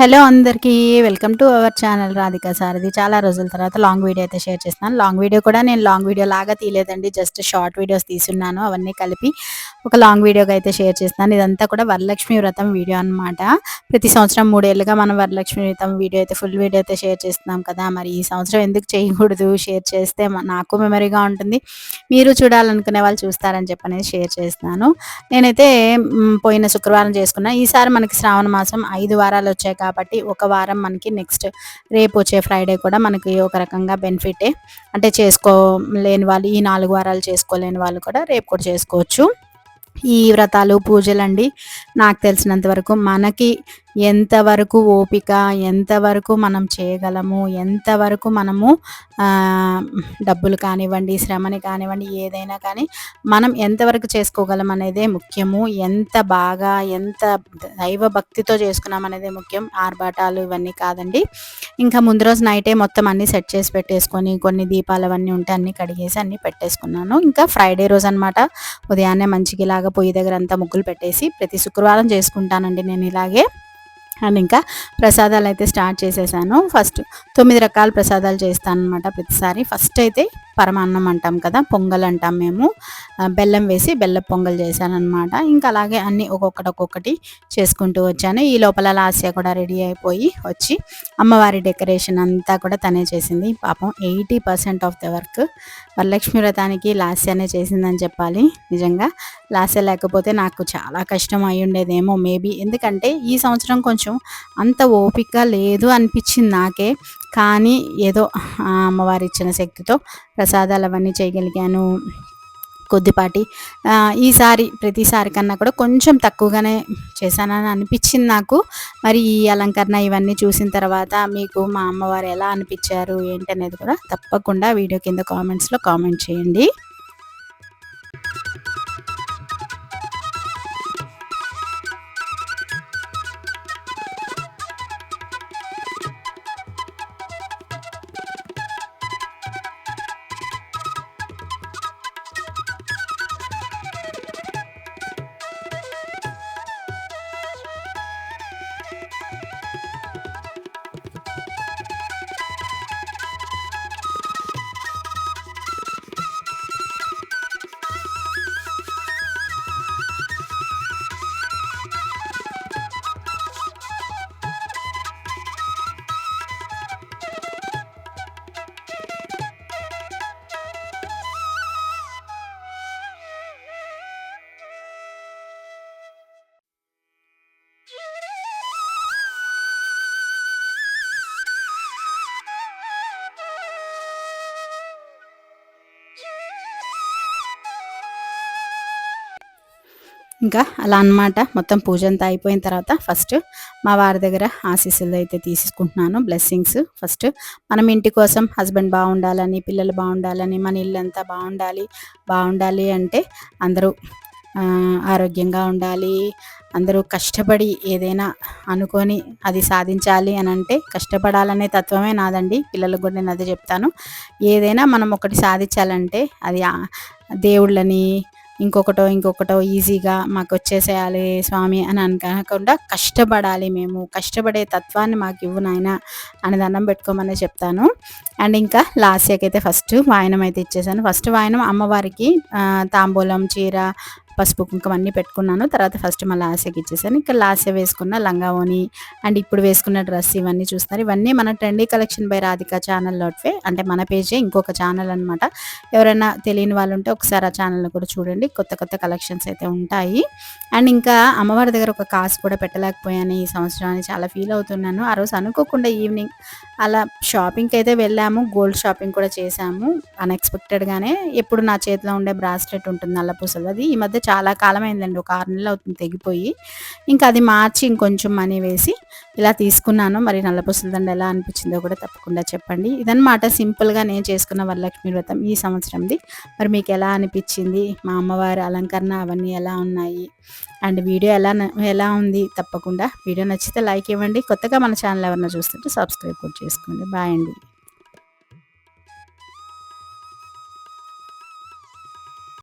Hello అందరికీ welcome to our channel Radhika Sarathi. చాలా రోజుల తర్వాత లాంగ్ వీడియో అయితే షేర్ చేస్తున్నాను. లాంగ్ వీడియో కూడా నేను లాంగ్ వీడియో లాగా తీయలేదండి. జస్ట్ షార్ట్ వీడియోస్ తీసున్నాను అవన్నీ కలిపి ఒక లాంగ్ వీడియోగా అయితే షేర్ చేస్తున్నాను. ఇదంతా కూడా వరలక్ష్మి వ్రతం వీడియో అనమాట ప్రతి సంవత్సరం మూడేళ్ళుగా మనం వరలక్ష్మి వ్రతం వీడియో అయితే ఫుల్ వీడియో అయితే షేర్ చేస్తున్నాం కదా. మరి ఈ సంవత్సరం ఎందుకు చేయకూడదు? షేర్ చేస్తే నాకు మెమరీగా ఉంటుంది. మీరు చూడాలనుకునే వాళ్ళు చూస్తారని చెప్పి షేర్ చేస్తున్నాను. నేనైతే పోయిన శుక్రవారం చేసుకున్నా. ఈసారి మనకి శ్రావణ మాసం ఐదు వారాలు వచ్చాక కాబట్టి ఒక వారం మనకి నెక్స్ట్ రేపు వచ్చే ఫ్రైడే కూడా మనకి ఒక రకంగా బెనిఫిటే అంటే చేసుకోలేని వాళ్ళు ఈ నాలుగు వారాలు చేసుకోలేని వాళ్ళు కూడా రేపు కూడా చేసుకోవచ్చు. ఈ వ్రతాలు పూజలు అండి నాకు తెలిసినంత వరకు మనకి ఎంతవరకు ఓపిక ఎంతవరకు మనం చేయగలము ఎంతవరకు మనము డబ్బులు కానివ్వండి శ్రమని కానివ్వండి ఏదైనా కానీ మనం ఎంతవరకు చేసుకోగలం అనేదే ముఖ్యము. ఎంత బాగా ఎంత దైవ భక్తితో చేసుకున్నాం అనేదే ముఖ్యం. ఆర్భాటాలు ఇవన్నీ కాదండి. ఇంకా ముందు రోజు నైటే మొత్తం అన్నీ సెట్ చేసి పెట్టేసుకొని కొన్ని దీపాలు అవన్నీ ఉంటే అన్నీ కడిగేసి అన్నీ పెట్టేసుకున్నాను. ఇంకా ఫ్రైడే రోజు అనమాట ఉదయాన్నే మంచిగా ఇలాగ పొయ్యి దగ్గర అంతా ముగ్గులు పెట్టేసి ప్రతి శుక్రవారం చేసుకుంటానండి నేను ఇలాగే. అండ్ ఇంకా ప్రసాదాలు అయితే స్టార్ట్ చేసేసాను. ఫస్ట్ తొమ్మిది రకాల ప్రసాదాలు చేస్తాను అనమాట ప్రతిసారి. ఫస్ట్ అయితే పరమాన్నం అంటాం కదా పొంగల్ అంటాం మేము. బెల్లం వేసి బెల్లం పొంగల్ చేశాను అనమాట ఇంకా అలాగే అన్ని ఒక్కొక్కటి ఒక్కొక్కటి చేసుకుంటూ వచ్చాను. ఈ లోపల లాస్య కూడా రెడీ అయిపోయి వచ్చి అమ్మవారి డెకరేషన్ అంతా కూడా తనే చేసింది. పాపం eighty percent of the work. Varalakshmi వ్రతానికి లాస్యనే చేసిందని చెప్పాలి నిజంగా. లాస్య లేకపోతే నాకు చాలా కష్టం అయి ఉండేదేమో మేబీ. ఎందుకంటే ఈ సంవత్సరం కొంచెం అంత ఓపిక లేదు అనిపించింది నాకే. కానీ ఏదో అమ్మవారి ఇచ్చిన శక్తితో ప్రసాదాలు అవన్నీ చేయగలిగాను కొద్దిపాటి. ఈసారి ప్రతిసారి కన్నా కూడా కొంచెం తక్కువగానే చేశానని అనిపించింది నాకు. మరి ఈ అలంకరణ ఇవన్నీ చూసిన తర్వాత మీకు మా అమ్మవారు ఎలా అనిపించారు ఏంటనేది కూడా తప్పకుండా వీడియో కింద కామెంట్స్లో కామెంట్ చేయండి. ఇంకా అలా అనమాట మొత్తం పూజ అంతా అయిపోయిన తర్వాత ఫస్ట్ మా వారి దగ్గర ఆశీస్సులు అయితే తీసుకుంటున్నాను బ్లెస్సింగ్స్ ఫస్ట్ మనం ఇంటి కోసం హస్బెండ్ బాగుండాలని పిల్లలు బాగుండాలని మన ఇల్లు అంతా బాగుండాలి. బాగుండాలి అంటే అందరూ ఆరోగ్యంగా ఉండాలి. అందరూ కష్టపడి ఏదైనా అనుకొని అది సాధించాలి అని అంటే కష్టపడాలనే తత్వమే నాదండి. పిల్లలకు కూడా నేను అదే చెప్తాను. ఏదైనా మనం ఒకటి సాధించాలంటే అది దేవుళ్ళని ఇంకొకటో ఇంకొకటో ఈజీగా మాకు వచ్చేసేయాలి స్వామి అని అనుకోకుండా కష్టపడాలి మేము. కష్టపడే తత్వాన్ని మాకు ఇవ్వు నాయన అని దండం పెట్టుకోమని చెప్తాను. అండ్ ఇంకా లాస్ట్ అయితే ఫస్ట్ వాయనం అయితే ఇచ్చేసాను. ఫస్ట్ వాయనం అమ్మవారికి తాంబూలం చీర పసుపు కుంకుమ అన్నీ పెట్టుకున్నాను. తర్వాత ఫస్ట్ మళ్ళీ ఆశకి ఇచ్చేసాను. ఇక్కడ లాసే వేసుకున్న లంగా ఓని అండ్ ఇప్పుడు వేసుకున్న డ్రెస్ ఇవన్నీ చూస్తారు. ఇవన్నీ మన ట్రెండీ కలెక్షన్ బై రాధిక ఛానల్లోటివే అంటే మన పేజే ఇంకొక ఛానల్ అనమాట ఎవరైనా తెలియని వాళ్ళు ఉంటే ఒకసారి ఆ ఛానల్ని కూడా చూడండి. కొత్త కొత్త కలెక్షన్స్ అయితే ఉంటాయి. అండ్ ఇంకా అమ్మవారి దగ్గర ఒక కాసు కూడా పెట్టలేకపోయాను ఈ సంవత్సరాన్ని చాలా ఫీల్ అవుతున్నాను. ఆ రోజు అనుకోకుండా ఈవినింగ్ అలా షాపింగ్కి అయితే వెళ్ళాము. గోల్డ్ షాపింగ్ కూడా చేశాము. అన్ఎక్స్పెక్టెడ్గానే ఎప్పుడు నా చేతిలో ఉండే బ్రాస్లెట్ ఉంటుంది నల్లపూసలు అది ఈ మధ్య చాలా కాలం అయిందండి ఒక ఆరు నెలలు అవుతుంది తెగిపోయి. ఇంకా అది మార్చి ఇంకొంచెం మనీ వేసి ఇలా తీసుకున్నాను. మరి నల్లపూసల దండ ఎలా అనిపించిందో కూడా తప్పకుండా చెప్పండి. ఇదనమాట సింపుల్గా నేను చేసుకున్న వరలక్ష్మి వ్రతం ఈ సంవత్సరంది. మరి మీకు ఎలా అనిపించింది? మా అమ్మవారి అలంకరణ అవన్నీ ఎలా ఉన్నాయి? అండ్ వీడియో ఎలా ఎలా ఉంది? తప్పకుండా వీడియో నచ్చితే లైక్ ఇవ్వండి. కొత్తగా మన ఛానల్ ఎవరన్నా చూస్తుంటే సబ్స్క్రైబ్ కూడా చేసుకోండి. బాయ్ అండి.